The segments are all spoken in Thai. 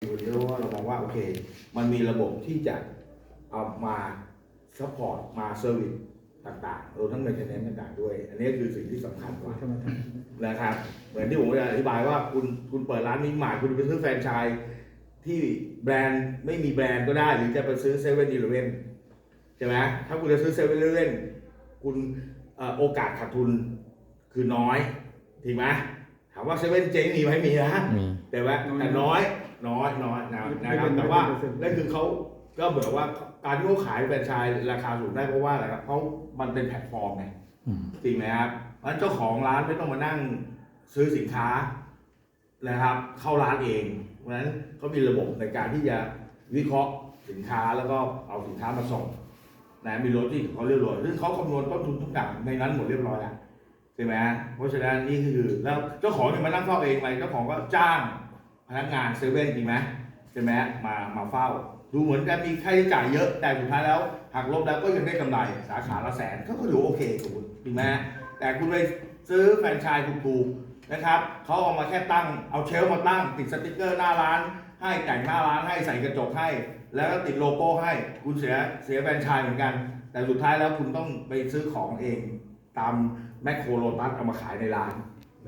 วันนี้เพราะว่าเรามองว่าโอเค มันมีระบบที่จะเอามาซัพพอร์ตมาเซอร์วิสต่างๆรวมทั้งเมนเทนเนนต่างๆด้วย อันนี้คือสิ่งที่สำคัญกว่าธรรมดานะครับ เหมือนที่ผมอธิบายว่าคุณคุณเปิดร้านมินิมาร์ทคุณไปซื้อแฟรนไชส์ที่แบรนด์ไม่มีแบรนด์ก็ได้ หรือจะไปซื้อเซเว่นอีเลเว่นใช่ไหมถ้าคุณจะซื้อเซเว่นอีเลเว่นคุณเอ่อโอกาสขาดทุนคือน้อยถูกไหมถามว่าเซเว่นเจ๊งมีไหมมีนะ มี แต่ว่าแต่น้อย น้อยน้อยนะนะครับแต่ว่านั่นคือเขาก็เหมือนว่าการที่เขาขายแฟรนไชส์ราคาสูงได้เพราะว่าอะไรครับเพราะมันเป็นแพลตฟอร์มไงอืมจริงไหมครับเพราะฉะนั้นเจ้าของร้านไม่ต้องมานั่งซื้อสินค้านะครับ เข้าร้านเองเพราะฉะนั้นเขามีระบบในการที่จะวิเคราะห์สินค้าแล้วก็เอาสินค้ามาส่งนะมีโลจิกของเขาเรียบร้อยซึ่งเขาคำนวณต้นทุนทุกอย่างในนั้นหมดเรียบร้อยแล้วใช่ไหมเพราะฉะนั้นนี่คือแล้วเจ้าของเนี่ยมานั่งเฝ้าเองไหมเจ้าของก็จ้าง พนักงานเซเว่นจริงไหมใช่ไหมมามาเฝ้า ดูเหมือนกันมีค่าใช้จ่ายเยอะแต่สุดท้ายแล้วหักลบแล้วก็ยังได้กำไรสาขาละแสนก็ก็ถือว่าโอเคถูกจริงไหมแต่คุณไปซื้อแฟรนไชส์ถูกๆนะครับเขาเอามาแค่ตั้งเอาเชลฟ์มาตั้ง ติดสติกเกอร์หน้าร้าน ให้แต่งหน้าร้านให้ใส่กระจกให้ แล้วก็ติดโลโก้ให้คุณเสียเสียแฟรนไชส์เหมือนกัน แต่สุดท้ายแล้วคุณต้องไปซื้อของเองตามแมคโครโลตัสเอามาขายในร้าน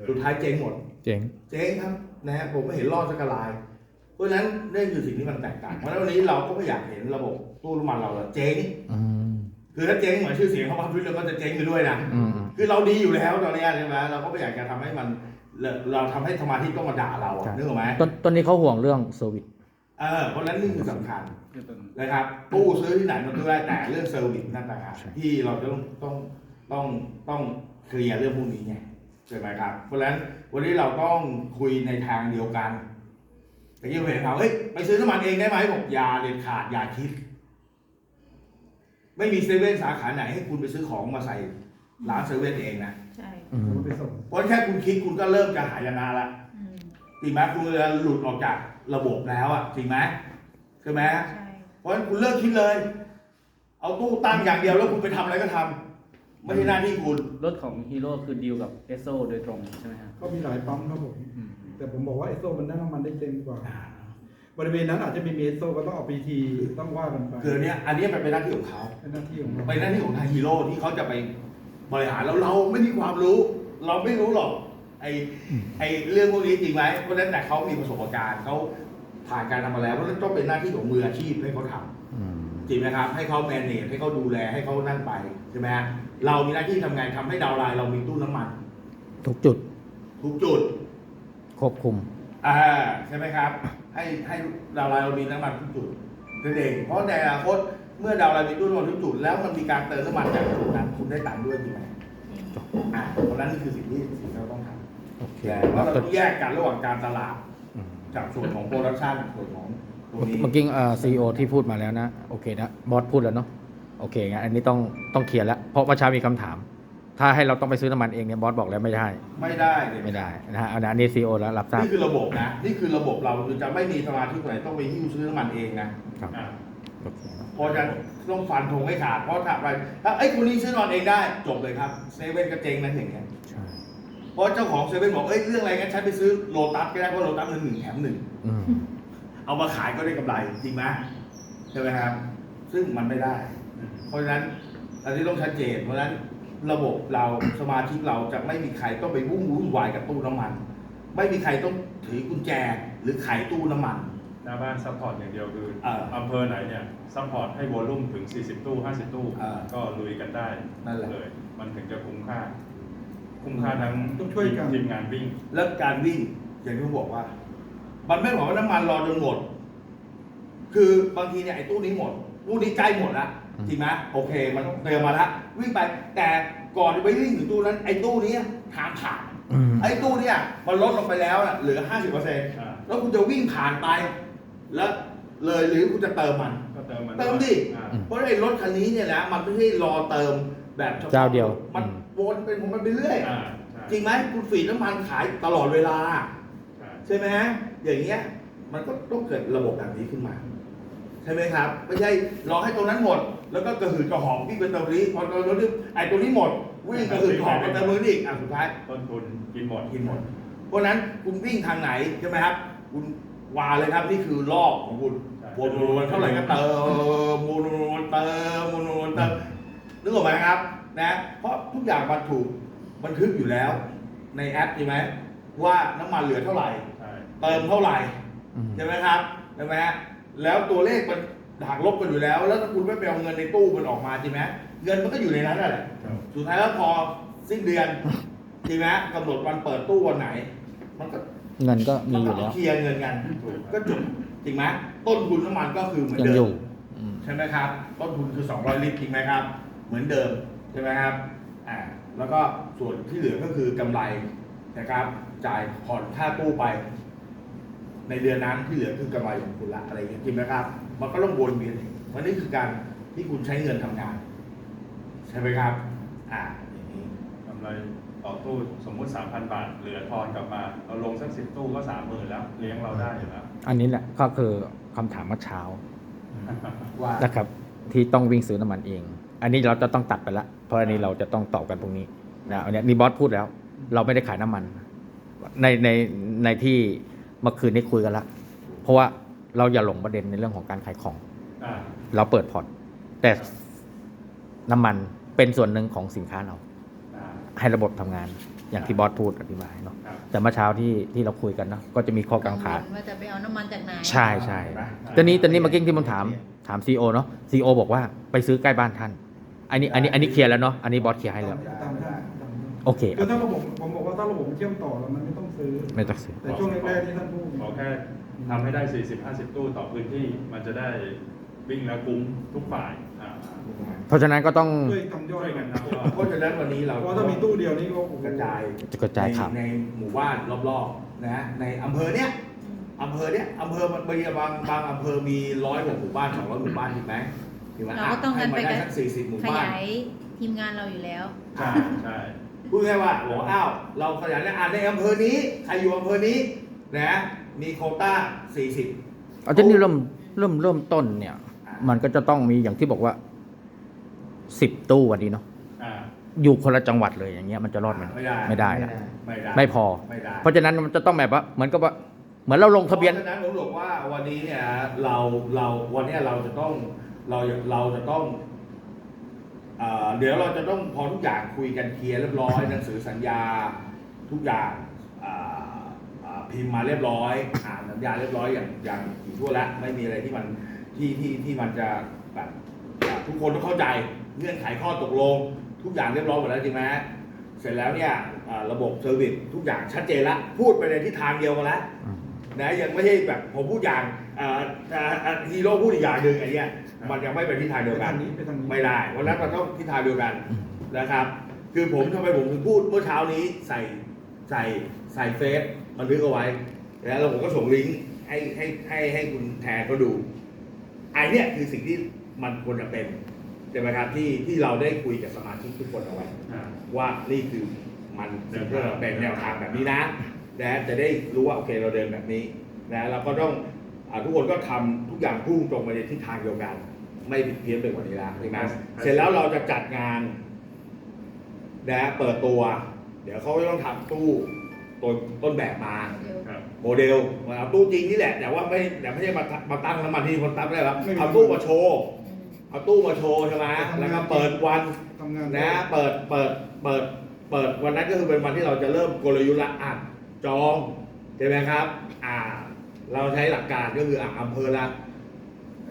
สุดท้ายเจ๊งหมด เจ๋งเจ๊งครับ นะฮะผมไม่เห็นรอดสักราย เพราะฉะนั้นนี่คือสิ่งที่มันแตกต่างเพราะฉะนั้นวันนี้เราก็ไม่อยากเห็นระบบตู้น้ำมันเราอะเจ๊งอืมคือถ้าเจ๊งเหมือนชื่อเสียงของพันธุ์เราก็จะเจ๊งไปด้วยนะอืมอืมคือเราดีอยู่แล้วตอนนี้ใช่ไหมเราก็ไม่อยากจะทำให้มันเราเราทำให้สมาธิต้องมาด่าเราอะนึกออกไหมต้นต้นนี้เขาห่วงเรื่องเซอร์วิสเออเพราะฉะนั้นนี่คือสำคัญคือต้นนะครับตู้ซื้อที่ไหนมันก็ได้แต่เรื่องเซอร์วิสนั่นต่างหากที่เราจะต้องต้องต้องต้องเคลียร์เรื่องพวกนี้ไง ใช่ไหมครับ เพราะฉะนั้นวันนี้เราต้องคุยในทางเดียวกันแต่ยี่เห็นเขาเฮ้ยไปซื้อน้ำมันเองได้ไหมบอกอย่าเด็ดขาดอย่าคิด ไม่มีเซเว่นสาขาไหนให้คุณไปซื้อของมาใส่ร้านเซเว่นเองนะใช่อืมเขาไปส่งเพราะแค่คุณคิดคุณก็เริ่มจะหายนะละอืมจริงไหมคุณจะหลุดออกจากระบบแล้วอะจริงไหมใช่ไหม ใช่เพราะฉะนั้นคุณเลิกคิดเลย เอาตู้ตั้งอย่างเดียวแล้วคุณไปทำอะไรก็ทำ ไม่ใช่หน้าที่คุณ รถของฮีโร่คือดีลกับเอสโซโดยตรงใช่ไหมครับก็มีหลายปั๊มครับผมแต่ผมบอกว่าเอสโซมันได้น้ำมันได้เต็มกว่า บริเวณนั้นอาจจะมีเอสโซก็ต้องเอาปีทีต้องว่ากันไปคือเนี้ยอันเนี้ยมันเป็นหน้าที่ของเขา เป็นหน้าที่ของเรา เป็นหน้าที่ของทางฮีโร่ที่เขาจะไปบริหารแล้วเราไม่มีความรู้ เราไม่รู้หรอกไอไอเรื่องพวกนี้จริงไหมเพราะฉะนั้นแต่เขามีประสบการณ์เขา ผ่านการทำมาแล้วเพราะฉะนั้นต้องเป็นหน้าที่ของมืออาชีพให้เขาทำ อืม จริงไหมครับให้เขาแมネจให้เขาดูแลให้เขานั่นไปใช่ไหมฮะเรามีหน้าที่ทำไงทำให้ดาวน์ไลน์เรามีตู้น้ำมัน ทุกจุดทุกจุดควบคุม อ่าใช่ไหมครับ ให้ให้ดาวน์ไลน์เรามีน้ำมันทุกจุดนั่นเองเพราะในอนาคตเมื่อดาวน์ไลน์มีตู้น้ำมันทุกจุดแล้วมันมีการเติมน้ำมันจากจุดนั้นคุณได้ตังค์ด้วยจริงไหมอ่าเพราะฉะนั้นนี่คือสิ่งที่สิ่งที่เราต้องทโอเคำแต่ว่าเราต้องแยกกันระหว่างการตลาด อืมกับส่วนของโปรดักชันส่วนของตัวนี้เมื่อกี้เอ่อซีโอที่พูดมาแล้วนะ โอเคนะ บอสพูดแล้วเนาะโอเคงั้นอันนี้ต้องต้องเคลียร์แล้ว เพราะว่าเช้ามีคำถาม ถ้าให้เราต้องไปซื้อน้ำมันเองเนี่ยบอสบอกแล้วไม่ได้ ไม่ได้เลยไม่ได้นะฮะอันนี้ซีโอแล้วรับทราบนี่คือระบบนะนี่คือระบบเราคือจะไม่มีสมาชิกคนไหนต้องไปหิ้วซื้อน้ำมันเองนะครับโอเคเพราะฉะนั้นต้องฟันธงให้ขาดเพราะถ้าไปถ้าไอ้ยคนนี้ซื้อน้ำมันเองได้จบเลยครับเซเว่นก็เจ๊งนั่นอย่างเงี้ยใช่ เพราะเจ้าของเซเว่นบอกเอ้ยเรื่องอะไรงั้นฉันไปซื้อโลตัสก็ได้เพราะโลตัสมันหนึ่งแถมหนึ่งอืมเอามาขายก็ได้กำไรจริงไหมใช่ไหมครับ ซึ่งมันไม่ได้ เพราะฉะนั้นอันนี้ต้องชัดเจน เพราะฉะนั้นระบบเราสมาชิกเราจะไม่มีใครต้องไปวุ่นวุ่นวายกับตู้น้ำมัน ไม่มีใครต้องถือกุญแจหรือไขตู้น้ำมัน หน้าบ้านซัพพอร์ตอย่างเดียวคือเอออำเภอไหนเนี่ยซัพพอร์ตให้วอลลุ่มถึง 40 ตู้ 50 ตู้ เออก็ลุยกันได้นั่นแหละ เลย มันถึงจะคุ้มค่า คุ้มค่าทั้งต้องช่วยกัน ทีมงานวิ่ง แล้วการวิ่งอย่างที่ผมบอกว่า มันไม่หมายว่าน้ำมันรอจนหมด คือบางทีเนี่ยไอ้ตู้นี้หมดตู้นี้ใกล้หมดละอืม จริงไหมโอเค มันเติมมาละวิ่งไป แต่ก่อนจะไปวิ่งถึงตู้นั้นไอ้ตู้นี้ทางผ่านอืมไอ้ตู้เนี่ยมันลดลงไปแล้วน่ะเหลือ 50%แล้วคุณจะวิ่งผ่านไป แล้วเลยหรือคุณจะเติมมัน ก็เติมมันเติมดิ อ่า เพราะไอ้รถคันนี้เนี่ยนะมันไม่ใช่รอเติม แบบฉพะเจ้าเดียวมันวนเป็นของมันไปเรื่อย อ่าใช่จริงไหมคุณฝีดน้ำมันขายตลอดเวลา ใช่ ใช่ไหมฮะอย่างเงี้ยมันก็ต้องเกิดระบบแบบนี้ขึ้นมา ใช่ไหมครับ ไม่ใช่รอให้ตรงนั้นหมด แล้วก็กระหืดกระหอบวิ่งไปเติมนี้พอตรงนี้ไอ้ตัวนี้หมดวิ่งกระหืดกระหอบไปเติมมือนี่อีกอะสุดท้าย ต้นทุนกินหมดกินหมด เพราะฉะนั้นคุณวิ่งทางไหนใช่ไหมครับ คุณวาเลยครับนี่คือรอบของคุณวนวนๆเท่าไหร่ก็เติมวนวนๆเติมวนวนๆเติม นึกออกไหมครับนะเพราะทุกอย่างมันถูกบันทึกอยู่แล้ว ในแอปใช่ไหมว่าน้ำมันเหลือเท่าไหร่ ใช่เติมเท่าไหร่อืมใช่ไหมครับใช่ไหมฮะแล้วตัวเลขมันหักลบกันอยู่แล้ว แล้วถ้าคุณไม่ไปเอาเงินในตู้มันออกมาใช่ไหมเงินมันก็อยู่ในนั้นนั่นแหละครับสุดท้ายแล้วพอสิ้นเดือนใช่ไหมกำหนดวันเปิดตู้วันไหน มันก็เงินก็มีอยู่แล้ว เคลียร์เงินกันก็จบจริงไหมต้นทุนน้ำมันก็คือเหมือนยังเดิอยู่มอืมใช่ไหมครับ ต้นทุนคือ 200 ลิตรจริงไหมครับ เหมือนเดิมใช่ไหมครับอ่าแล้วก็ส่วนที่เหลือก็คือกำไรนะครับ จ่ายผ่อนค่าตู้ไป ในเดือนนั้นที่เหลือคือกำไรของคุณละอะไรอย่างเงี้ยจริงไหมครับ มันก็ต้องวนเวียนอีกเพราะนี่คือการที่คุณใช้เงินทำงาน ใช่ไหมครับ อ่าอย่างนี้กำไรต่อตู้สมมุติ 3,000 บาท เหลือทอนกลับมา เราลงสักสิบตู้ก็30,000แล้ว เลี้ยงเราได้อยู่แล้ว อันนี้แหละก็คือคำถามเมื่อเช้าว่านะครับ ที่ต้องวิ่งซื้อน้ำมันเอง อันนี้เราจะต้องตัดไปละ เพราะอันนี้เราจะต้องตอบกันพรุ่งนี้นะอันเนี้ยนี่บอสพูดแล้ว เราไม่ได้ขายน้ำมัน ในในในที่เมื่อคืนนี้คุยกันละ เพราะว่าเราอย่าหลงประเด็นในเรื่องของการขายของอ่าเราเปิดพอร์ตแต่น้ำมันเป็นส่วนหนึ่งของสินค้าเราอ่าให้ระบบทำงานอย่างที่บอสพูดอธิบายเนาะครับแต่เมื่อเช้าที่ที่เราคุยกันเนาะก็จะมีข้อกังขาว่าจะไปเอาน้ำมันจากไหนใช่ใช่ตอนนี้ตอนนี้เมื่อกี้ที่ผมถามถามซีโอเนาะซีโอบอกว่าไปซื้อใกล้บ้านท่าน อันนี้อันนี้อันนี้เคลียร์แล้วเนาะอันนี้บอสเคลียร์ให้แล้ว ตามท่านตามท่านโอเคคือถ้าระบบผมบอกว่าถ้าระบบมันเชื่อมต่อแล้วมันไม่ต้องซื้อ ไม่ต้องซื้อ แต่ช่วงแรกๆที่ท่านพูดขอแค่ทำให้ได้ 40-50 ตู้ต่อพื้นที่ มันจะได้วิ่งแล้วคุ้มทุกฝ่ายอ่าเพราะฉะนั้นก็ต้องช่วยทำยอดช่วยกันครับเพราะฉะนั้นวันนี้เราเพราะถ้ามีตู้เดียวนี่ก็โอ้โหกระจายจะกระจายข่าวในในหมู่บ้านรอบๆนะฮะในอำเภอเนี้ยอำเภอเนี้ยอำเภอมันบางบางบางอำเภอมีร้อยกว่าหมู่บ้านสองร้อยหมู่บ้านถูกไหม ถูกไหมเราก็ต้องให้กันมาไปได้กันสักสี่สิบหมู่ขบ้านยายทีมงานเราอยู่แล้ว ใช่ใช่พูดง่ายๆว่าบอกว่าอ้าว เราขยายแล้วอ่านในอำเภอนี้ใครอยู่อำเภอนี้นะมีโควต้าสี่สิบ เอาที่นี่เริ่มเริ่มเริ่มต้นเนี่ยอ่ามันก็จะต้องมีอย่างที่บอกว่าสิบตู้วันนี้เนาะอ่าอยู่คนละจังหวัดเลยอย่างเงี้ยมันจะรอดไหมไม่ได้ ไม่ได้ละไม่ได้ไม่พอ ไม่ได้ เพราะฉะนั้นมันจะต้องแบบว่าเหมือนกับว่าเหมือนเราลงทะเบียนเพราะฉะนั้นผมบอกว่าวันนี้เนี่ยเราเราวันเนี้ยเราจะต้อง เราเราจะต้องเอ่อเดี๋ยวเราจะต้องพอทุกอย่างคุยกันเคลียร์เรียบร้อยหนังสือสัญญาทุกอย่างอ่าอ่าพิมพ์มาเรียบร้อยอ่านสัญญาเรียบร้อยอย่างอย่างถี่ถ้วนแล้วไม่มีอะไรที่มันที่ที่ที่มันจะแบบอ่าทุกคนต้องเข้าใจเงื่อนไขข้อตกลง ทุกอย่างเรียบร้อยหมดแล้วจริงไหมเสร็จแล้วเนี่ยอ่าระบบเซอร์วิสทุกอย่างชัดเจนแล้วพูดไปในทิศทางเดียวกันแล้วนะยังไม่ใช่แบบผมพูดอย่างอ่าอ่าอ่าฮีโร่พูดอีกอย่างหนึ่งไอ้เนี้ย มันยังไม่เป็นทิศทางไปเดียวกัทานงนี้ไปทางนี้ไม่ได้ เพราะฉะนั้นมันต้องทิศทางเดียวกันนะครับ คือผมทำไมผมถึงพูดเมื่อเช้านี้ใส่ใส่ใส่เฟซบันทึกเอาไว้ แล้วผมก็ส่งลิงก์ให้ให้ให้ให้คุณแทนเขาดูไอ้เนี่ยคือสิ่งที่มันควรจะเป็นใช่ไหมครับที่ที่เราได้คุยกับสมาชิกทุกคนเอาไว้อ่าว่านี่คือมันสิ่งที่เราเป็นแนวทางแบบนี้นะนะจะได้รู้ว่าโอเคเราเดินแบบนี้นะเราก็ต้องอาทุกคนก็ทำทุกอย่างพุ่งตรงไปในทิศทางเดียวกัน ไม่ผิดเพี้ยนไปกว่านี้แล้วใช่ไหมเสร็จแล้วเราจะจัดงานนะเปิดตัว เดี๋ยวเขาก็ต้องทำตู้ต้นต้นแบบมาครับโมเดลมาเอาตู้จริงนี่แหละ แต่ว่าไม่แต่ไม่ใช่มามาตั้งน้ำมันที่คนตั้งไม่ได้หรอกเอาตู้มาโชว์เอาตู้มาโชว์ใช่ไหมแล้วก็เปิดวันทำงานนะ เปิดเปิดเปิดเปิดวันนั้นก็คือเป็นวันที่เราจะเริ่มกลยุทธ์ละอะจองใช่ไหมครับ อ่า เราใช้หลักการก็คืออะอำเภอละ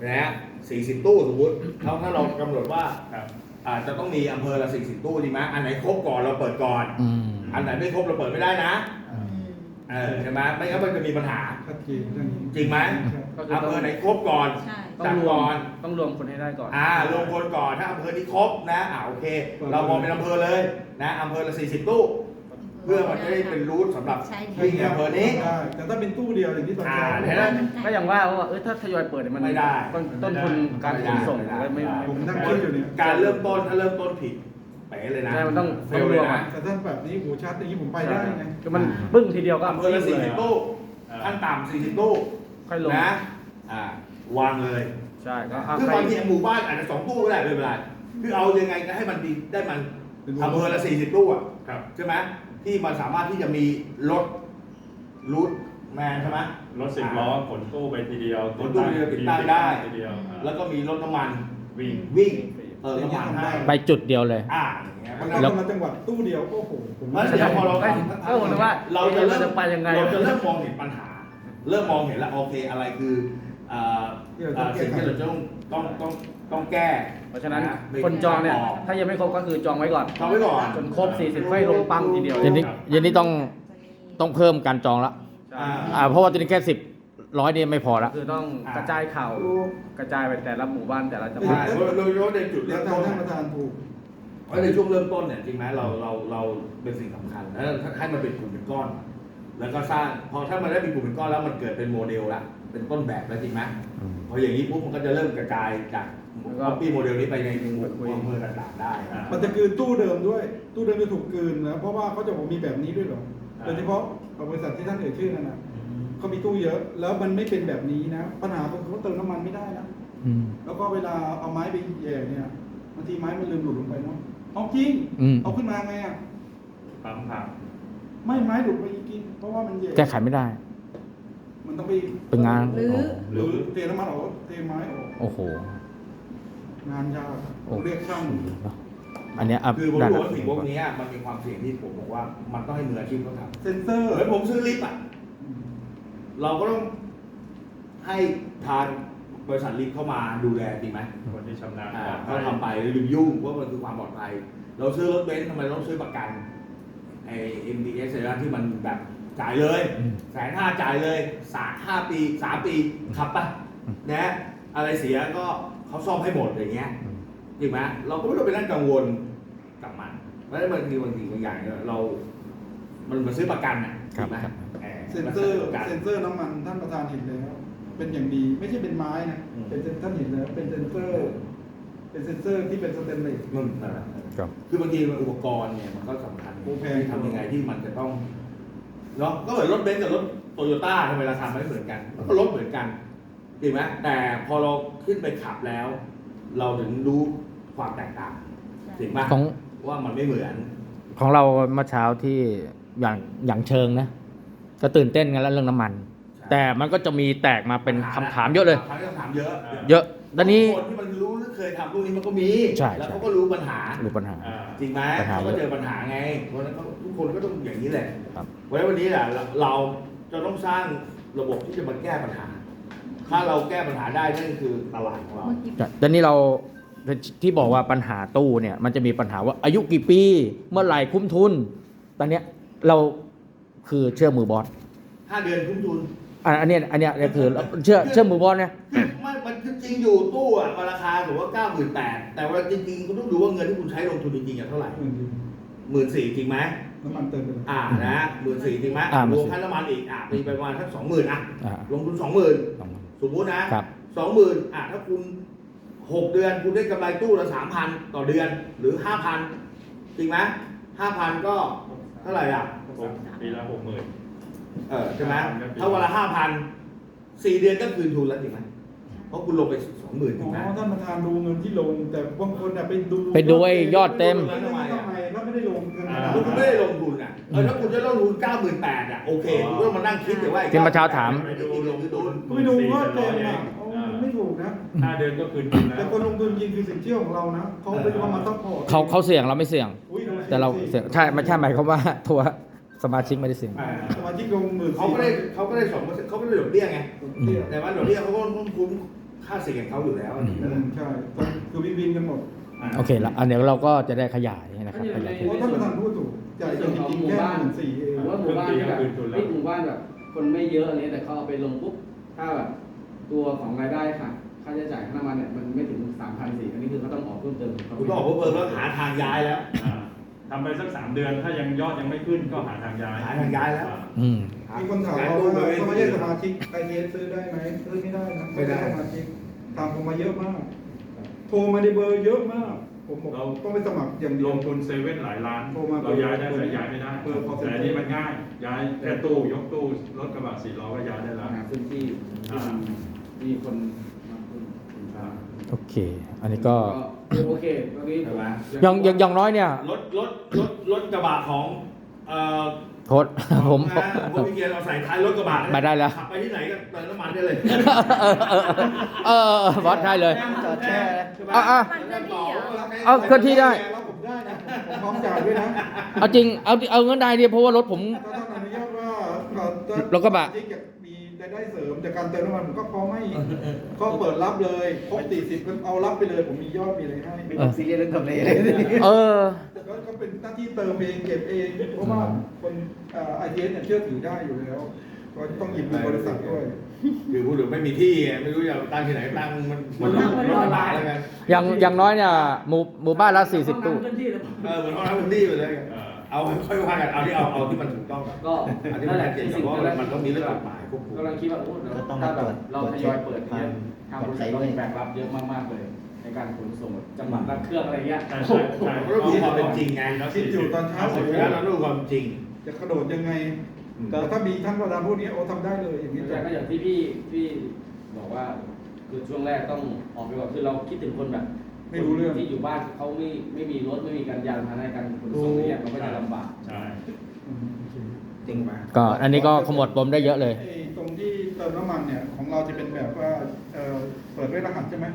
นะ สี่สิบตู้สมมติเขาถ้าเรากำหนดว่าครับอ่าจะต้องมีอำเภอละสี่สิบตู้ดีไหมอันไหนครบก่อนเราเปิดก่อน อืมอันไหนไม่ครบเราเปิดไม่ได้นะอืมเออใช่ไหมไม่งั้นมันจะมีปัญหา ชัดเจนเรื่องนี้จริงไหมก็คืออำต้อเภงอไหนครบก่อนใช่ ต้องรวจัดก่มอนต้องรวมคนให้ได้ก่อน อ่าลงคนก่อนถ้าอำเภอนี้ครบนะอ่าโอเค เรามองเป็นอำเภอเลยนะอำเภอละสี่สิบตู้เพื่อมันจะได้เป็นรูทสำหรับใช่วิ่งในอำเภอนี้ ได้แต่ถ้าเป็นตู้เดียวอย่างที่ตอนอ่าเช้าเห็นไหมก็อย่างว่าว่าเออถ้าทยอยเปิดเนี่ยมันไม่ได้ ต้นต้นทุนการขนส่งไม่ได้ไม่ไม่ผมไม่นั่งคิดอยู่เนี่ยการเริ่มต้นถ้าเริ่มต้นผิดเป๋เลยนะใช่มันต้องเฟลเลยนะแต่ถ้าแบบนี้หูชัดอย่างนี้ผมไปได้ไงคือมันปึ้งทีเดียวก็อำเภอละสี่สิบตู้อ่าขั้นต่ำสี่สิบตู้ค่อยลงนะอ่าวางเลยใช่ก็อะคือใครบางทีหมู่บ้านอาจจะสองตู้ก็ได้ไม่เป็นไรคือเอายังไงก็ให้มันดีได้มันอำเภอละสี่สิบตู้อะครับใช่ไหม ที่มันสามารถที่จะมีรถรูทแมนใช่ไหม รถสิบล้อขนตู้ไปทีเดียวขนตู้ทีเดียวติดตั้งได้ ทีเดียวอ่าแล้วก็มีรถน้ำมันวิ่ง วิ่งเติมน้ำมันให้ไปจุดเดียวเลย อ่าอย่างเงี้ยเพราะฉะแล้นั้นวมาจังหวัดตู้เดียวโอ้โหผมเพราะฉะนั้นพอเราเอ้ยเออผมนึกว่าเราจะเริ่มเราจะไปยังไง เราจะเริ่มมองเห็นปัญหา เริ่มมองเห็นแล้วโอเคอะไรคือเอ่อเอ่อสิ่งที่เราจะต้อง ต้องต้องต้องแก้ เพราะฉะนั้นะคนจองเนี่ยป็ถ้ายังไม่ครบก็คือจองไว้ก่อน จองไว้ก่อนจนครบ 40ค่อยลงปั๊มทีเดียวเย็นนี้เย็นนี้ต้องต้องเพิ่มการจองละอ่า อ่าเพราะว่าตัวนี้แค่สิบร้อยนี่ไม่พอละคือต้องอ่ากระจายข่าวกระจายไปแต่ละหมู่บ้านแต่ละจังหใช่วัดเพราะเราโยนในจุดแล้เริ่วมทาต้งนท่านประธานถูก เพราะในช่วงเริ่มต้นเนี่ยจริงไหมเราเราเราเป็นสิ่งสำคัญแล้วให้มันเป็นกลุ่มเป็นก้อน แล้วก็สร้างพอถ้ามันได้เป็นกลุ่มเป็นก้อนแล้วมันเกิดเป็นโมเดลละ เป็นต้นแบบแล้วจริงไหมอืมพออย่างนี้ปุ๊บมันก็จะเริ่มกระจายจากแล้วก็ปีโมเดลนี้ไปในหมู่อำเภอต่างๆได้อ่ามันจะกลืนตู้เดิมด้วย ตู้เดิมจะถูกกลืนนะเพราะว่าเขาจะบอกมีแบบนี้ด้วยเหรออ่าโดยเฉพาะบริษัทที่ท่านเอ่ยชื่อนั่นนะเขามีตู้เยอะ แล้วมันไม่เป็นแบบนี้นะ ปัญหาคือเขาเติมน้ำมันไม่ได้นะอืมแล้วก็เวลาเอาไม้ไปแย่เนี่ยบางทีไม้มันลืมหลุดลงไปเนาะเอาจริงอืมเอาขึ้นมาไงอะปั๊มผักไม่ไม้หลุดไปจริงเพราะว่ามันแย่แก้ไขไม่ได้ มันต้องไปเป็นงานหรือหรือเทน้ำมันออกเทไม้ออกโอ้โห งานยากโอ้เรียกช่างอันเนี้ยอะคือผมได้รู้ละว่าสิ่งพวกนี้มันมีความเสี่ยงที่ผมบอกว่ามันต้องให้มืออาชีพเขาทำเซ็นเซอร์เหมือนผมซื้อลิฟต์อะเราก็ต้องให้ทางบริษัทลิฟต์เข้ามาดูแลจริงไหมคนที่ชำนาญอ่าปลอดภัเขายทำไปหรือยุ่งว่ามันคือความปลอดภัย เราซื้อรถเบนซ์ทำไมเราต้องซื้อประกันไอ้ MDS อะไรนะที่มันแบบ จ่ายเลยอืม แสนห้าจ่ายเลยสามห้าปีสามปีขับปะนะอะไรเสียก็เขาซ่อมให้หมดอย่างเงี้ยอืมจริงไหมเราก็ไม่ต้องไปนั่งกังวลกับมันเพราะฉะนั้นบางทีบางทีบางอย่างเนี่ยเรา มันมาซื้อประกันอะครัถูบกไหมครับแหมเซ็นเซอร์ประกัน เซ็นเซอร์น้ำมันท่านประธานเห็นแล้ว เป็นอย่างดีไม่ใช่เป็นไม้นะอืม เป็นเซ็นท่านเห็นแล้วเป็นเซ็นเซอร์ เป็นเซ็นเซอร์ที่เป็นสเตนเลสนั่นนั่นแหละครับ คือบางทีมันอุปกรณ์เนี่ยมันก็สำคัญโอเค ที่ทำยังไงที่มันจะต้อง เนาะก็เหมือนรถเบนซ์กับรถโตโยต้าทำไมราคาไม่เหมือนกันมันก็รถเหมือนกันจริงไหมแต่พอเราขึ้นไปขับแล้ว เราถึงรู้ความแตกต่างจริงไหมของว่ามันไม่เหมือน ของเราเมื่อเช้าที่อย่างอย่างเชิงนะก็ตื่นเต้นกันแล้วเรื่องน้ำมัน แต่มันก็จะมีแตกมาเป็นคำถามเยอะเลยคำถามเยอะเยอะตอนนี้คนที่มันรู้หรือ เคยทำพวกนี้มันก็มีใช่แล้วใช่เขาก็รู้ปัญหา รู้ปัญหาอ่าจริงไหมปัญหาเขาก็เยอะเจอปัญหาไงเพราะฉะนั้นเขาทุกคนก็ต้องอย่างนี้แหละครับเพราะฉะนั้นวันนี้แหละเราเราจะต้องสร้างระบบที่จะมาแก้ปัญหา ถ้าเราแก้ปัญหาได้นั่นคือตลาดของเราเมื่อกี้ตอนนี้เราที่บอกว่าปัญหาตู้เนี่ย มันจะมีปัญหาว่าอายุกี่ปี เมื่อไหร่คุ้มทุน ตอนเนี้ยเราคือเชื่อมือบอสห้าเดือนคุ้มทุน อันอันเนี้ยอันเนี้ยเนี่ยคือเชื่อเชื่อมือบอสเนี่ยคือมันมันคือจริงอยู่ตู้อะมันราคาถือว่าเก้าหมื่นแปดแต่ว่าจริงๆคุณต้องดูว่าเงินที่คุณใช้ลงทุนจริงๆอะเท่าไหร่หมื่นเดียวหมื่นสี่จริงไหมน้ำมันเติมไปแล้วอ่านะหมื่นสี่จริงไหมอ่ารวม14,000ค่าน้ำมันอีกอะมีประมาณสักสองหมื่นอะอ่าลงทุนสองหมื่นลองสมมุตินะครับสองหมื่นอะถ้าคุณหกเดือนคุณได้กำไรตู้ละสามพันต่อเดือนหรือห้าพันจริงไหมห้าพันก็เท่าไหร่อะหกปีละหกหมื่น เออใช่ไหม5,000ก็ปีถ้าวันละห้าพันสี่เดือนก็คืนทุนแล้วจริงไหมเพราะคุณลงไปสองหมื่นอ๋ถูอกไหมท่านประธานดูเงินที่ลง แต่บางคนน่ะไปดูไปดูไอ้ยอดเต็มแล้วทำไมอะก็ไม่ได้ลงเงินขนาดคุณนั้นไม่ได้ลงทุนอะเออถ้าคุณจะต้องลงทุนเก้าหมื่นแปดอะโอเคคุณก็ต้องมานั่งคิดแต่ว่าที่เมื่อเช้าถามไปดูลงทุนก็ไปดูว่าเต็มอะโอ้มันไม่ถูกนะห้าเดือนก็คืนทุนแล้แต่วคนลงทุนจริงคือสินเชื่อของเรานะเขาไปดูว่ามันต้องพอร์ตเขาเขาเสี่ยงเราไม่เสี่ยงอุ๊ยดูแต่เราเสี่ยงใช่ไม่ใช่หมายความว่าตัว สมาชิกไม่ได้เสี่ยง อ่าสมาชิกลงหมื่นเขาก็ได้เขาก็ได้สองเปอร์เซ็นต์เขาก็ได้ดอกเบี้ยไงอืมแต่ว่าดอกเบี้ยเขาก็ต้องคุ้มค่าเสี่ยงเขาอยู่แล้วอืมอืม ใช่คือวินวินกันหมดโอเคละอันเดี๋ยวเราก็จะได้ขยายนะครับขยายโอ้ท่านประธานพูดถูกจ่ายจริงๆแค่หมื่นสี่เองหรือว่าหมู่บ้านที่แบบเฮ้ยหมู่บ้านแบบคนไม่เยอะอะไรเงี้ยแต่เขาเอาไปลงปุ๊บถ้าแบบตัวของรายได้ค่ะ ค่าใช้จ่ายค่าน้ำมันเนี่ยมันไม่ถึงสามพันสี่อันนี้คือเขาต้องออกเพิ่มเติมของเขาคุณต้องออกเพิ่มแล้วหาทางย้ายแล้ว อ่า ทำไปสักสามเดือน ถ้ายังยอดยังไม่ขึ้นก็หาทางย้ายหาทางย้ายแล้วอ่อืม มีคนถามเราว่าถ้าไม่ใช่สมาชิกไอเอซื้อได้ไหมซื้อไม่ได้นะไม่ได้ สมาชิกถามผมมาเยอะมาก โทรมาในเบอร์เยอะมาก ผมบอกเรา ต้องไปสมัครอย่างเดีลยว งทุนเซเว่นหลายล้านโทรมาเราย้ายได้แต่ย้ายไม่ได้เบอร์ call center แต่อันนี้มันง่าย ย้ายแค่ตู้ยกตู้รถกระบะสี่ล้อก็ย้ายได้แล้ว หาพื้นที่ที่มันมีคนมาพึ่งอ่าโอเค อันนี้ก็ ก็ โอเคตอนนี้ใช่ไหมอย่างอย่างอย่างน้อยเนี่ยรถรถรถรถกระบะของเอ่อโทษผมนะผมพี่เกียร์เราใส่ท้ายรถกระบะมาได้แล้ว ขับไปที่ไหนก็เติมน้ำมันได้เลยเออเออเออเออเออบอสได้เลย จอดแช่อะอะ มันเคลื่อนที่เหรอ เอาเคลื่อนที่ได้ แล้วผมได้นะผมพร้อมจ่ายด้วยนะเอาจริงเอาเอาเงินได้ดิเพราะว่ารถผม ก็ต้องอนุญาตว่าเราจะรถกระบะที่จะมีรายได้เสริมจากการเติมน้ำมันผมก็พร้อมให้ก็เปิดรับเลยครบสี่สิบก็เอารับไปเลยผมมียอดมีอะไรให้ไม่ต้องซีเรียสเรื่องทำเลเลยเออก็ก็เป็นหน้าที่เติมเองเก็บเองเพราะว่าคนไอทีเอสเนี่ยเชื่อถือได้อยู่แล้วก็ต้องหยิบมือบริษัทด้วยคือพูดถึงไม่มีที่ไงไม่รู้จะตั้งที่ไหนตั้งมันมันรถรถกระบะแล้วกันอย่างอย่างน้อยเนี่ยหมู่หมู่บ้านละสี่สิบตู้เคลื่อนที่เลยเออเหมือนห้องน้ำพื้นที่ไปเลย เออเอาค่อยว่ากันเอาที่เอาเอาที่มันถูกต้องก่อนก็อันที่มันชัดเจนก่อนเพราะว่ามันต้องมีเรื่องกฎหมายควบคุมกำลังคิดว่าโอ้เดี๋ยวถ้าแบบเราทยอยเปิดเนี่ยทางบริษัทเรามีแบกรับเยอะมากๆเลย ในการขนส่งจังหวัดละเครื่องอะไรเงี้ยใช่ใช่ใช่เราต้องดูความเป็นจริงไงคิดอยู่ตอนเช้าสุดท้ายเราต้องดูความจริง จะกระโดดยังไงแต่ถ้ามีท่านประธานพวกนี้โอ้ทำได้เลยอย่างนี้แต่ก็อย่างที่พี่พี่บอกว่าคือช่วงแรกต้องออกไปก่อนคือเราคิดถึงคนแบบ ไม่รู้เรื่อง ที่อยู่บ้านเขาไม่ไม่มีรถไม่มีการยานพาหนะในการขนส่งเนี่ยมันก็จะลำบาก ใช่อืมโอเคจริงไหมก็อันนี้ก็ขมวดปมได้เยอะเลย ไอ้ตรงที่เติมน้ำมันเนี่ยของเราจะเป็นแบบว่าเอ่อเปิดด้วยรหัสใช่ไหม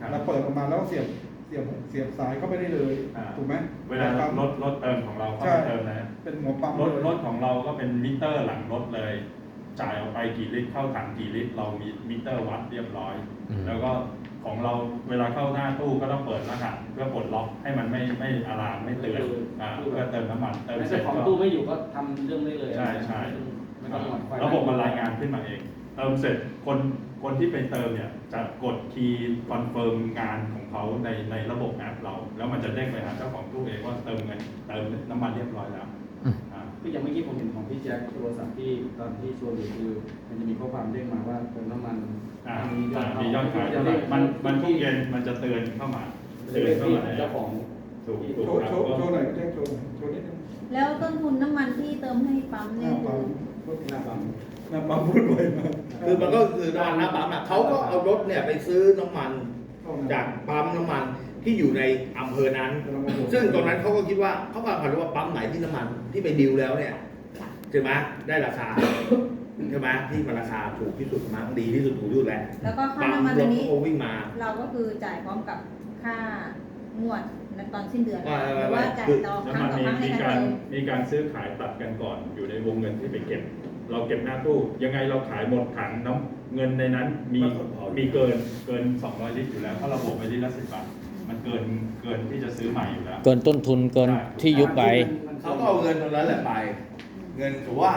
ครับเราเปิดออกมาแล้วเสียบเสียบเสียบสายเข้าไปได้เลยอ่า ถูกไหมเวลาปั๊มรถรถเติมของเราเข้าใช่ไปเติมนะ เป็นหัวปั๊มรถเลยรถของเราก็เป็นมิเตอร์หลังรถเลย จ่ายออกไปกี่ลิตรเข้าถังกี่ลิตรเรามีมิเตอร์วัดเรียบร้อย อืม แล้วก็ของเราเวลาเข้าหน้าตู้ก็ต้องเปิดรหัสเพื่อปลดล็อกให้มันไม่ไม่อะลามไม่เตือนอ่าเพื่อเติมน้ำมันเติมแม้เสร็แต่จของก็ ตู้ไม่อยู่ก็ทำเรื่องได้เลยใช่ใช่ ไม่ต้องหวั่นไฟระบบมันรายงานขึ้นมาเอง เติมเสร็จคนคนที่ไปเติมเนี่ยจะกดคีย์คอนเฟิร์มงานของเขาในในระบบแอปเรา แล้วมันจะเด้งไปหาเจ้าของตู้เองว่าเติมเงินเติมน้ำมันเรียบร้อยแล้วอืมอ่า คืออย่างเมื่อกี้ผมเห็นของพี่แจ็คโทรศัพท์ที่ตอนที่ชวนอยู่คือมันจะมีข้อความเด้งมาว่าเติมน้ำมันอ่ามียอดมียอดขายจะเท่าไหเด้ร่งมันมันทุกเย็นมันจะเตือนเข้ามาจะเตือนเด้งเข้าที่มาในเจ้าของถูกถูกโชว์ครัโชบว์โชว์หน่อยแจ้งโชว์หน่อยโชว์นิดนึงแล้วต้นทุนน้ำมันที่เติมให้ปั๊มหเนี่น้ายปั๊มคือหน้าปั๊มหน้าปั๊มพูดไวมากคือมันก็คือน้ำมันน้ำปั๊มอะเขาก็เอารถเนี่ยไปซื้อน้ำมันจากปั๊มน้ำมัน ที่อยู่ในอำเภอนั้น ซึ่งตรงนั้นเขาก็คิดว่าเขาก็ผ่านว่าปั๊มไหนที่น้ำมันที่ไปดิวแล้วเนี่ยใช่ไหมได้ราคาใช่ไหมที่มันราคาถูกที่สุดมั้งดีที่สุดถูกที่สุดแหละแล้วก็ค่าปั๊มน้ำมันรอัถนนี้เขาวิ่งมา เราก็คือจ่ายพร้อมกับค่างวดในตอนสิ้นเดือนว่าหรือว่าจ่ายต่อแล้วครั้งมันต่อมีครั้งในมีการการเติมมีการซื้อขายตัดกันก่อนอยู่ในวงเงินที่ไปเก็บ เราเก็บหน้าตู้ ยังไงเราขายหมดถังน้ำเงินในนั้นมีมีเกินเกิน 200 ลิตรอยู่แล้วถ้าเราบวกไปลิตรละสิบบาท มันเกินเกินที่จะซื้อใหม่อยู่แล้ว เกินต้นทุนเกินที่ยุบไป เขาก็เอาเงินตรงนั้นแหละไป เงินถือว่า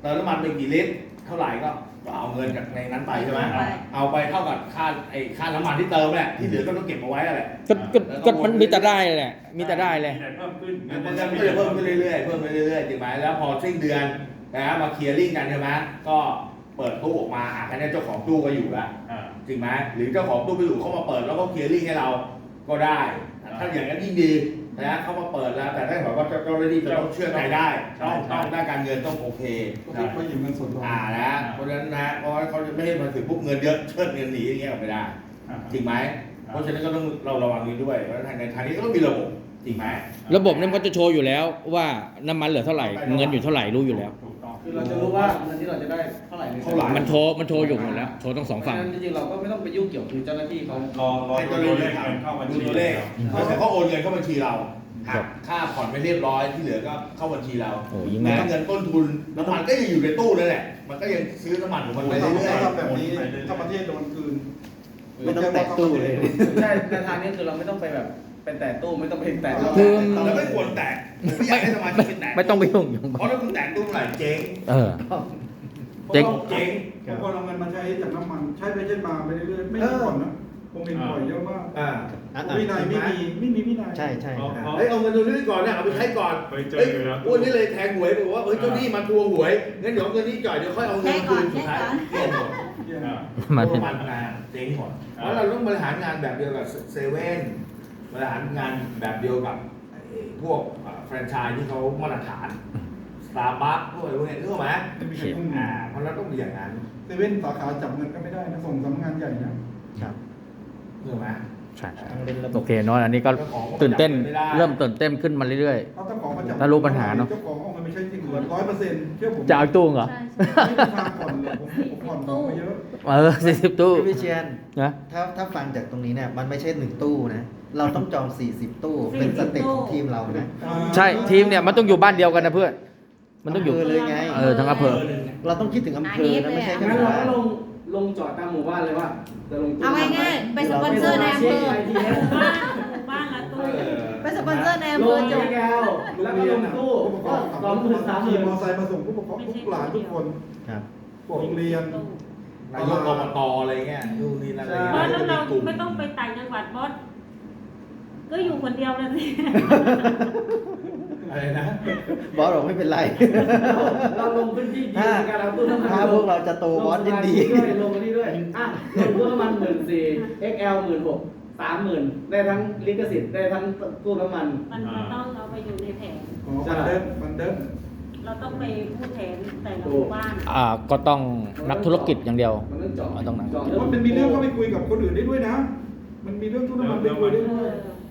เติมน้ำมันไปกี่ลิตรเท่าไหร่ก็ก็เอาเงินจากในนั้นไปใช่ไหมไป เอาไปเท่ากับค่าไอ้ค่าน้ำมันที่เติมแหละที่เหลือก็ต้องเก็บเอาไว้แหละ ก็ก็ก็มันมีแต่ได้แหละมีแต่ได้เลย มีแต่เพิ่มขึ้นเงินมันก็จะเพิ่มขึ้นเรื่อยๆ เพิ่มขึ้นเรื่อยๆจริงไหมแล้วพอสิ้นเดือนนะมาเคลียร์ลิงกันใช่ไหมก็เปิดตู้ออกมาอะแค่นี้เจ้าของตู้ก็อยู่แล้วอ่า จริงไหมหรือเจ้าของตู้ไปอยู่เขามาเปิดแล้วก็เคลียร์ลิงให้เรา ก็ได้ ถ้าอย่างนั้นยิ่งดีนะเขามาเปิดแล้ว แต่ถ้าแบบว่าเจ้าหน้าที่จะต้องเชื่อใจได้ ต้องต้องด้านการเงินต้องโอเคก็คือเขาหยิบเงินสดเราอ่านะเพราะฉะนั้นนะเพราะว่าเขาจะไม่ให้มาถึงปุ๊บเงินเยอะเชิดเงินหนีอย่างเงี้ยไม่ได้อ่าจริงไหมเพราะฉะนั้นก็ต้องเราระวังนี้ด้วยเพราะทางในทางนี้ก็ต้องมีระบบจริงไหมระบบนั้นก็จะโชว์อยู่แล้วว่าน้ำมันเหลือเท่าไหร่ เงินอยู่เท่าไหร่รู้อยู่แล้วถูกต้อง คือเราจะรู้ว่าเงินที่เราจะได้เท่าไหร่ในเท่าไหร่มันโชว์มันโชว์อยู่หมดแล้วโชว์ทั้งสองฝั่งเพราะฉะนั้นจริงๆเราก็ไม่ต้องไปยุ่งเกี่ยวคือเจ้าหน้าที่เขารอรอให้ดูตัวตัวเลเลขขเงินเข้าบัญดูชีตัวเลขครับแล้วแต่เขาโอนเงินเข้าบัญชีเราครัหักบค่าผ่อนไปเรียบร้อยที่เหลือก็เข้าบัญชีเราโอ้ยิ่งแม้ง่ายเงินต้นทุนน้ำมันก็ยังอยู่ในตู้นั่นแหละ มันก็ยังซื้อน้ำมันของมันไปถ้าเรื่อยทำแบบนี้ถ้าประเทศโดนคืน ไม่ต้องแตะตู้เลย ใช่ในทางนี้คือเราไม่ต้องไปแบบ เป็นแตะตู้ไม่ต้องไปแตะคือๆแล้วไม่ควรแตกผมไม่อยากให้สมาชิกแตกไม่ต้องไปยุ่งยุ่งเพราะถ้าคุณแตกตู้เมื่อไหร่เจ๊งเออ เจ๊ง เจ๊งบางคนเอาเงินมาใช้จากน้ำมันใช้ไปใช้มาไปเรื่อยๆไม่มีผ่อนนะผมเห็นบ่อยเยอะมากอ่าวินัยไม่มีไม่มีวินัยใช่ใช่เพราะเพราะเฮ้ยเอาเงินตรงนี้ก่อนเนี่ยเอาไปใช้ก่อนไปเจอเฮ้ยอยู่แล้วอ้วนนี่เลยแทงหวยบอกว่าเฮ้ยเจ้าหนี้มาทวงหวยงั้นเดี๋ยวเอาเงินนี้จ่ายเดี๋ยวค่อยเอาเงินคืนสุดท้ายเจ๊งหมดอ่ามันเพราะมันงานเจ๊งหมดเพอ่าราะเราต้องบริหารงานแบบเดียวกับเซเว่น บริหารงานแบบเดียวกับไอ้พวกแฟรนไชส์ที่เขามาตรฐานสตาร์บัคพวกอะไรพวกเนี้ยนึกออกไหมไม่มีใครพุ่งอ่าเพราะเราต้องมีอย่างนั้นเซเว่นสาขาจับเงินก็ไม่ได้นะส่งสำนักงานใหญ่นะนึกออกไหม ใช่โอเคเนาะอันนี้ก็ตื่นเต้นเริ่มตื่นเต้นขึ้นมาเรื่อย เขาเจ้าของมาจับถ้ารู้ปัญหาเนอะ เจ้าของเอาเงินไปไม่ใช่ที่เหลือร้อยเปอร์เซ็นต์เชื่อผมจะเอาตู้เหรอใช่ใช่ ไม่มีทางผ่อนเลยผมผมผ่อนของมาเยอะ เออสี่สิบตู้พี่วิเชียนนะถ้าถ้าฟังจากตรงนี้เนี่ยมันไม่ใช่หนึ่งตู้นะ เราต้องจอง 40 ตู้ เป็นสเต็ปของทีมเรานะใช่ทีมเนี่ยมันต้องอยู่บ้านเดียวกันนะเพื่อน มันต้องอยู่ำเภเลยไง เออทั้งอำเภอ เราต้องคิดถึงอำเภอนะไม่ใช่แค่งั้นหมู่เราบ้านก็ลงลงจอดตามหมู่บ้านเลยว่าจะลงตู้เอาง่ายๆไปสปอนเซอร์ในอำเภอบ้านละตู้ไปสปอนเซอร์ในอำลเภองจบแก้วแล้วก็ลงตู้ผู้ปกครก็องสองหมื่นสามหขี่มื่นมอเตอร์ไซค์มาส่งผู้ปกครองทุกหลานทุกคนครับพวกโรงเรียนนายกอบตอะไรเงี้ยนู่นนี่นั่นอะไรบอเงี้สยแล้วจะเรามีกลุ่มไม่ต้องไปต่างจังหวัดบอส ก็อยู่คนเดียวเลยสิอะไรนะบอสบอกไม่เป็นไร เราลงพื้นที่จริงถ้าในการเอาตู้น้ำมันถ้าพวกเราจะโตบอสยินดีด้วยลงมานี่ด้วยอะลงตู้น้ำมันหมื่นสี่ XL หมื่นหกสามหมื่นได้ทั้งลิขสิทธิ์ได้ทั้งตู้น้ำมัน มันมันต้องเราไปอยู่ในแผนอ๋อบันเดินบันเดินเราต้องไปพูดแผนแต่ละหมู่บ้านอ่าก็ต้องนักธุรกิจอย่างเดียวมันต้องเจาะเอาตรงไหนเจาะว่ามันมีเรื่องเข้าไปคุยกับคนอื่นได้ด้วยนะ มันมีเรื่องทุกน้ำมันไปคุยได้ด้วย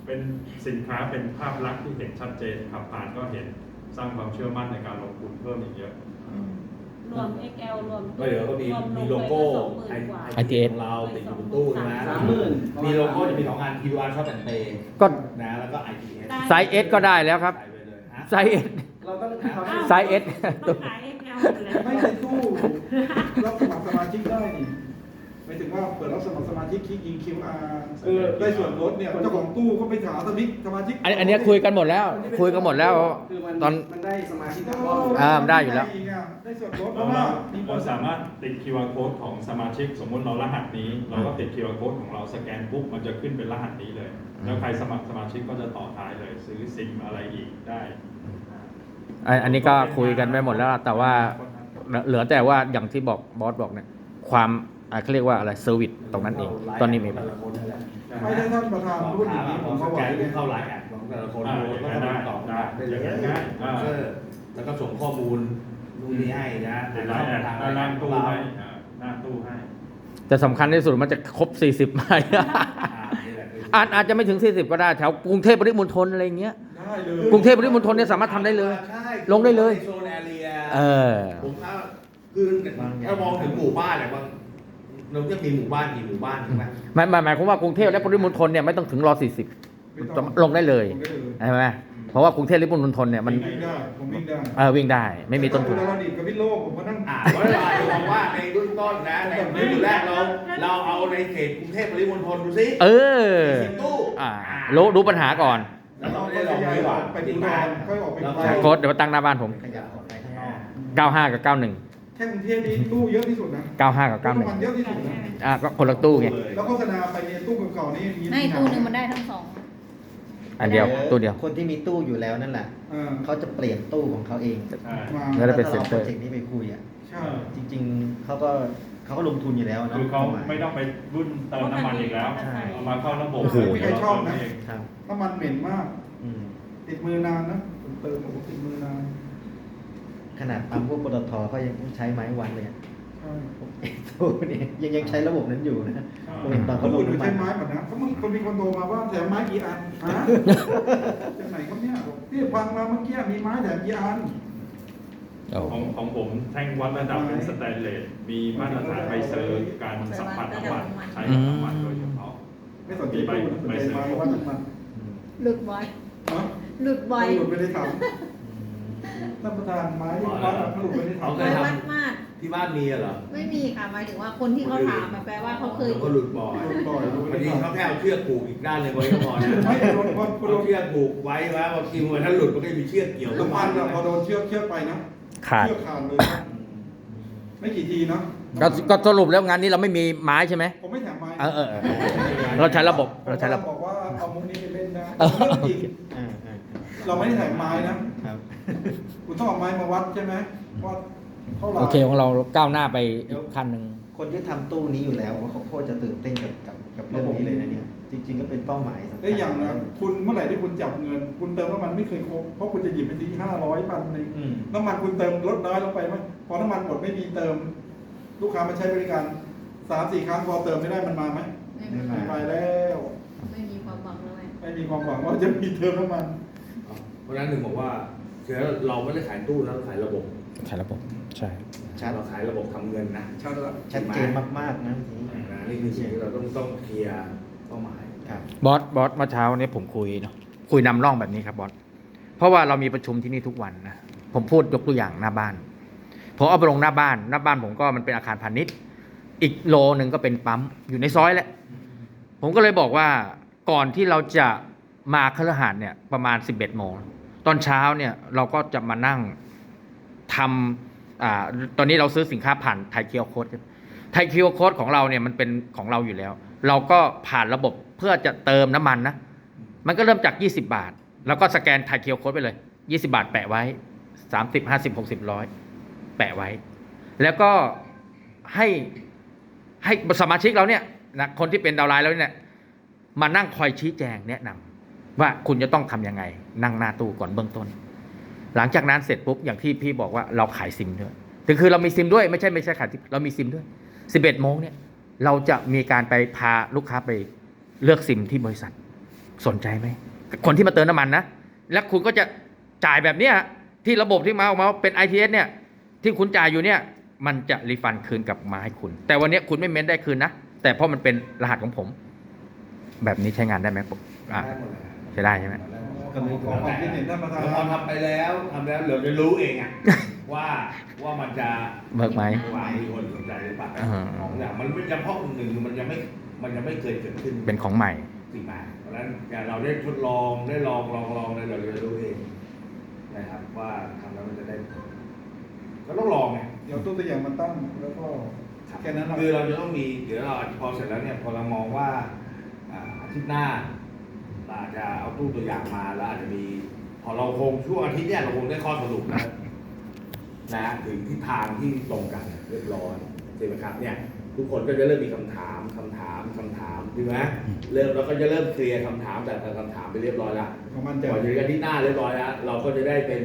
เป็นสินค้าเป็นภาพลักษณ์ที่เห็นชัดเจนขับผ่านก็เห็นสร้างความเชื่อมั่นในการลงทุนเพิ่มอีกเยอะ รวม XL รวมก็เดี๋ยวก็มีรวมีลโลงไปโก้สองหมื่นกว่าไอทีเอของเราติดอยู่บนตู้ใช่ไหมสามหมื่น มีโลโก้จะมีสองอัน QR ช็อปแอนเปย์ก็ นะแล้วก็ ITS ไซส์เอสก็ได้แล้วครับ ใส่ไปเลยฮะไซส์เอสเราต้องทำให้ไซส์ S ต้องขาย XL อยู่แล้วไม่ใช่ตู้รับสมัครสมาชิกได้นี่ห มายถึงว่าเปิดรับสมัครสมาชิกคลิกยิง QR เออได้ส่วนลดเนี่ยเจ้าของตู้ก็ไปหาสมิกสมาชิกอันอันเนี้ยคุยกันหมดแล้ว คุยกันหมดแล้ว คือมันตอน มันได้สมาชิกโอ้ทั้งรอบอ่าได้อยู่แล้ว ได้ส่วนลดเพเราราะว่าเราสามารถติด QR code ของสมาชิก สมมุติเรารหัสนี้ เราก็ติด QR code ของเราสแกนปุ๊บมันจะขึ้นเป็นรหัสนี้เลย แล้วใครสมัครสมาชิกก็จะต่อท้ายเลย ซื้อซิมอะไรอีกได้ อันอันนี้ก็คุยกันไปหมดแล้ว แต่ว่าเหลือแต่ว่าอย่างที่บอกบอสบอกเนี่ย ความ อ่าเขาเรียกว่าอะไรเซอร์วิสตรงนั้นเอง ตอนนี้มีแต่ละคนนั่นแหละไม่ได้ท่านประธานพูดอย่างนี้ผมสก็ไหแกวนเลยเข้าไลน์แอดของแต่ละคนอ่าดูแล้วก็ติดต่อได้ได้เลยอย่างนั้นง่ายอ่าเออแล้วก็ส่งข้อมูลนู่นนี่ให้นะติดไลน์แอดทางหน้าไลล่างน์ขอตู้งเราให้อ่าหน้าตู้ให้ แต่สำคัญที่สุดมันจะครบ 40ไหมอ่านี่แหละคืออาจอาจจะไม่ถึง 40 ก็ได้แถวกรุงเทพปริมณฑลอะไรอย่างเงี้ยได้เลยกรุงเทพปริมณฑลเนี่ยสามารถทำได้เลย ใช่ลงได้เลย โซนแอเรียเออ ผมถ้าคือถ้ามองถึงหมู่บ้านเนี่ยบาง เราจะมีหมู่บ้านกี่หมู่บ้านใช่ไหมหมายหมายหมายความว่ากรุงเทพและปริมณฑลเนี่ยไม่ต้องถึงรอไม่40ต้องลงได้เลยลงได้เลยใช่ไหมเพราะว่ากรุงเทพและปริมณฑลเนี่ยมันวิ่งได้ผมวิ่งได้เออวิ่งได้ไม่มีต้นทุนเราดีดกับพี่โลกผมก็นั่งอ่าเพราะเราอาจจะมองว่าในเบื้องต้นนะในจุดแรกเรา เราเอาในเขตกรุงเทพปริมณฑลดูซิเออ สิบตู้อ่ารู้รู้ปัญหาก่อนแล้วเราเราได้ก็ลของยายดีกว่าไปดูดอนค่อยออกไปไกลโค้ดเดี๋ยวมาตั้งหน้าบ้านผม ขยับออกไปข้างนอก 95 กับ 91แค่กรุงเทพนี่ตู้เยอะที่สุดนะ95 กับตู้น้ำมันเยอะ91ที่สุดนะอะก็คนละตู้ไง แล้วโฆษณาไปในตู้เก่าๆนี่มีในตู้หนึ่งมันได้ทั้งสอง อันเดียวตู้เดียว คนที่มีตู้อยู่แล้วนั่นแหละเออเขาจะเปลี่ยนตู้ของเขาเองใช่มาแล้วได้เป็นถ้ารา center โปรเจกต์นี้ไปคุยอะใช่จริง ๆเขาก็เขาก็ลงทุนอยู่แล้วเนาะคือเขาไม่ต้องไปรุ่นเติมน้ำมันอีกแล้วใช่ เอามาเข้าระบบโอ้โหเดี๋ยวเราเติมเองครับน้ำมันเหม็นมาก อืมติดมือนานนะผมเติมโอ้โหติดมือนาน ขนาดปั๊มพวกปตทก็ยังต้องใช้ไม้วันเลยอะใช่ไอ้ตู้นี่ยังยังใช้ระบบนั้นอยู่นะอ่าผมเห็นตอนเขาเขาลพูงดถึงน้ำมัใช้นไม้หมดนะเขามีคนมีคนโทรมาว่าแถมไม้กี่อันฮะจากไหนครับเนี่ยบอกที่ฟังมาเมื่อกี้มีไม้แถมกี่อัน โอ้ของของผมแท่งวัดระดับเป็นสแตนเลส มีมาตรฐานไบเซอร์การสัมผัสน้ำมันใช้กับน้ำมันโดยเฉพาะ ไม่สนใจตู้นะสนใจไม้ว่าน้ำมันอืมหลุดบ่อยเนาะหลุดบ่อยหลุดไม่ได้ทอืมำ ท่านประธานไม้ที่วัดอะหลุดไม่ได้ทำเคไม่ยทำวัดมากที่บ้านมีเหรอไม่มีค่ะหมายถึงว่าคนที่เขาถามอะแปลว่าเขาเคย ก็หลุดบ่อยหลุดบ่อยหลุดพอไม่ดีได้เขาทำแค่เอาเชือกผูกอีกด้านหนึ่งไว้ก็พอนะไม่โดนพอพอโดเอานเชือกผูกไว้ไว้พอคิวมันถ้าหลุดมันก็จะมีเชือกเกี่ยวน้ำมันอะพอโดนเชือกเชือกไปนะขาด เชือกขาดเลยนะไม่กี่ทีนะก็ก็สรุปแล้วงานนี้เราไม่มีไม้ใช่ไหมผมไม่แถมไม้เออเออเออ เราใช้ระบบเราใช้ระบบ บอกว่าเอามุกนี้ไปเล่นได้เออ เรื่องจริงอ่าอ่าเราไม่ได้แถมไม้นะ ครับ คุณต้องเอาไม้มาวัดใช่ไหมว่าเท่าไหร่ โอเคของเราก้าวหน้าไปอีกขั้นหนึ่ง คนที่ทำตู้นี้อยู่แล้วว่าเขาโคตรจะตื่นเต้นกับกับกับเรื่องนี้เลยนะเนี่ย จริง ๆ ก็เป็นเป้าหมายสำคัญได้อย่างนะคุณเมื่อไหร่ที่คุณจับเงิน คุณเติมน้ำมันไม่เคยครบเพราะคุณจะหยิบไปทีห้าร้อยพันหนึ่งอืม น้ำมันคุณเติมลดน้อยลงไปไหมพอน้ำมันหมดไม่มีเติม ลูกค้ามาใช้บริการสามสี่ครั้งพอเติมไม่ได้มันมาไหมไม่ไม่มีมาไปแล้ว ไม่มีความหวังเลย ไม่มีความหวังว่าจะมีเติมน้ำมัน เพราะฉะนั้นหนึ่งบอกว่า คือเราไม่ได้ขายตู้นะเราขายระบบขายระบบ ใช่ ชัด เราขายระบบทำเงินนะชัดแล้วชัดเจนมากๆนะทีนี้นะนี่คือสิ่งที่เราต้องต้องเคลียร์เป้าหมายครับบอสบอสเมื่อเช้าเนี่ยผมคุยเนาะคุยนำร่องแบบนี้ครับบอสเพราะว่าเรามีประชุมที่นี่ทุกวันนะผมพูดยกตัวอย่างหน้าบ้านผมเอาไปลงหน้าบ้าน หน้าบ้านผมก็มันเป็นอาคารพาณิชย์ อีกโลหนึ่งก็เป็นปั๊มอยู่ในซอยแหละ ผมก็เลยบอกว่าก่อนที่เราจะมาคฤหาสน์เนี่ยประมาณ 11โมง ตอนเช้าเนี่ยเราก็จะมานั่งทำอ่าตอนนี้เราซื้อสินค้าผ่านไทยเคียวโค้ดไทยเคียวโค้ดของเราเนี่ยมันเป็นของเราอยู่แล้ว เราก็ผ่านระบบเพื่อจะเติมน้ำมันนะ มันก็เริ่มจาก 20 บาท แล้วก็สแกนไทยเคียวโค้ดไปเลย 20 บาทแปะไว้ 30 50 60ร้อยแปะไว้ แล้วก็ให้ให้สมาชิกเราเนี่ยนะคนที่เป็นดาวไลน์แล้วเนี่ยมานั่งคอยชี้แจงแนะนำ ว่าคุณจะต้องทำยังไง นั่งหน้าตู้ก่อนเบื้องต้น หลังจากนั้นเสร็จปุ๊บอย่างที่พี่บอกว่าเราขายซิมด้วยถึงคือเรามีซิมด้วยไม่ใช่ไม่ใช่ขายซิมเรามีซิมด้วย 11โมงเนี่ยเราจะมีการไปพาลูกค้าไปเลือกซิมที่บริษัท สนใจไหมคนที่มาเติมน้ำมันนะแล้วคุณก็จะจ่ายแบบเนี้ยที่ระบบที่มาออกมาเป็น ITS เนี่ยที่คุณจ่ายอยู่เนี่ยมันจะรีฟันคืนกลับมาให้คุณ แต่วันนี้คุณไม่เม้นได้คืนนะ แต่เพราะมันเป็นรหัสของผม แบบนี้ใช้งานได้ไหมผมอะได้หมดเลย ใช้ได้ใช่ไหมก็มีความคิดเห็นท่านประธานแล้วพอทำไปแล้วทำแล้วเราจะรู้เองอะว่าว่ามันจะเบิกไหมว่ามีคนสนใจหรือเปล่าอ่าของอย่างมันไม่เฉพาะหนึ่งมันยังไม่มันยังไม่เคยเกิดขึ้นเป็นของใหม่สิ่งมาเพราะฉะนั้นอย่างเราได้ทดลองได้ลองลองลองเลยเราจะรู้เองนะครับว่าทำแล้วมันจะได้ผลก็ต้องลองไงเดี๋ยวตู้ตัวอย่างมาตั้งแล้วก็แค่นั้นเราคือเราจะต้องมีเดี๋ยวเราพอเสร็จแล้วเนี่ยพอเรามองว่าอ่าอาทิตย์หน้าเรา อาจจะเอาตู้ตัวอย่างมาแล้วอาจจะมีพอเราคงช่วงอาทิตย์เนี่ยเราคงได้ข้อสรุปนะนะถึงทิศทางที่ตรงกันเรียบร้อยใช่ไหมครับเนี่ยทุกคนก็จะเริ่มมีคำถามคำถามคำถามใช่ไหมเริ่มแล้วก็จะเริ่มเคลียร์คำถามแต่ละคำถามไปเรียบร้อยแล้วของมันจะพอถึงอาทิตย์หน้าเรียบร้อยแล้วเราก็จะได้เป็น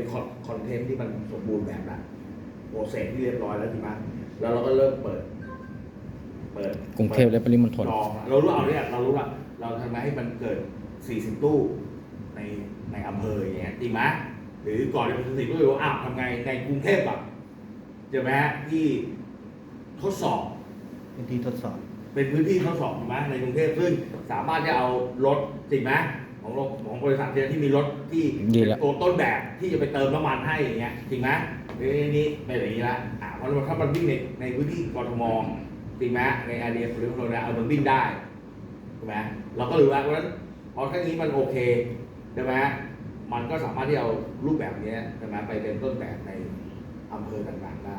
คอนเทนต์ที่มันสมบูรณ์แบบละโปรเซสที่เรียบร้อยแล้วใช่ไหมแล้วเราก็เริ่มเปิดเปิดกรุงเทพและปริมณฑลจองเรารู้เอาเนี่ยเรารู้ว่าเราทำไงให้มันเกิด 40 ตู้ในในอำเภออย่างเงี้ยจริงไหมหรือก่อนจะเป็น40ตู้ว่าอ้าวทำไงในกรุงเทพอะใช่ไหมที่ทดสอบเป็นที่ทดสอบ เป็นพื้นที่ทดสอบใช่ไหมในกรุงเทพซึ่งสามารถจะเอารถจริงไหมของโรงของบริษัทเนี่ยที่มีรถที่ดีแล้วตัวต้นแบบที่จะไปเติมน้ำมันให้อย่างเงี้ยจริงไหมนี่นี่เป็นอย่างนี้ละอ่าเพราะว่าถ้ามันวิ่งในในพื้นที่กรทมจริงไหมในอาเรียปริมณฑลเนี่ยเอามันวิ่งได้ถูกไหมเราก็รู้ว่าเพราะฉะนั้น พอแค่นี้มันโอเคใช่ไหมมันก็สามารถที่เอารูปแบบเนี้ยใช่ไหมไปเป็นต้นแบบในอำเภอต่างๆได้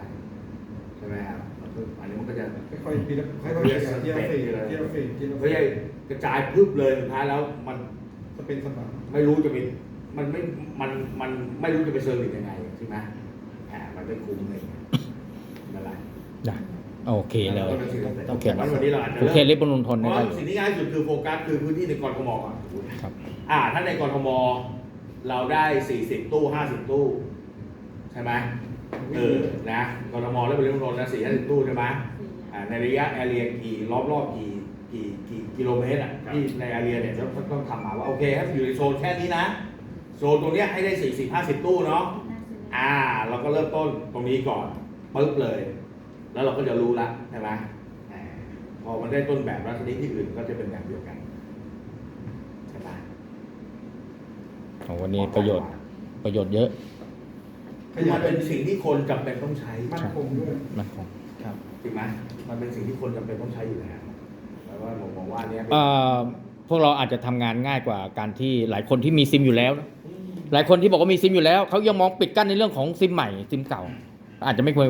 ใช่ไหมครับอันนี้มันก็จะค่อยๆทีละค่อยๆขยายทีละเฟสทีละเฟสทีละเฟไม่ใช่สกระจายพึบเลยสุดท้ายแล้วมันจะเป็นสมบัติไม่รู้จะเป็นมันไม่ มัน มันไม่รู้จะไปเซอร์วิสยังไงใช่ไหมอ่ามันไม่คุ้มเลยนั่นแหละได้ โอเคเลยก็เป็นสิ่งที่โอเคแต่ว่าวันนี้เราอาจจะกรุงเทพเริ่มและปริมณฑลเพเนี่ยราะได้ว่าสิ่งที่ง่ายที่สุดคือโฟกัสคือพื้นที่ในกรทมก่อนครับ อ่า ถ้าในกรทมเราได้ 40 ตู้ 50 ตู้ ใช่ไหมเออ นะกรทมแล้วเป็นเรื่องนนนะสี่ห้าสิบตู้ใช่ไหมอ่า ในระยะแอเรียกี่รอบรอบกี่กี่กี่กิโลเมตรอะที่ในแอเรียเนี่ยต้องต้องทำมาว่าโอเคครับอยู่ในโซนแค่นี้นะ โซนตรงเนี้ยให้ได้ 40 50 ตู้เนาะ อ่า เราก็เริ่มต้นตรงนี้ก่อนปึ๊บเลย แล้วเราก็จะรู้ละใช่ไหมอ่าพอมันได้ต้นแบบแล้วทีนี้ที่อื่นก็จะเป็นแบบเดียวกันใช่ไหมโอ้วันนี้ประโยชน์ประโยชน์เยอะคือมันเป็นสิ่งที่คนจำเป็นต้องใช้มั่นคงด้วยมันคงครับจริงไหมมันเป็นสิ่งที่คนจำเป็นต้องใช้อยู่แล้วแล้วว่าผมมองว่าอันเนี้ยเป็นเอ่อพวกเราอาจจะทำงานง่ายกว่าการที่หลายคนที่มีซิมอยู่แล้วนะหลายคนที่บอกว่ามีซิมอยู่แล้วเขายังมองปิดกั้นในเรื่องของซิมใหม่ซิมเก่า อาจจะไม่ควร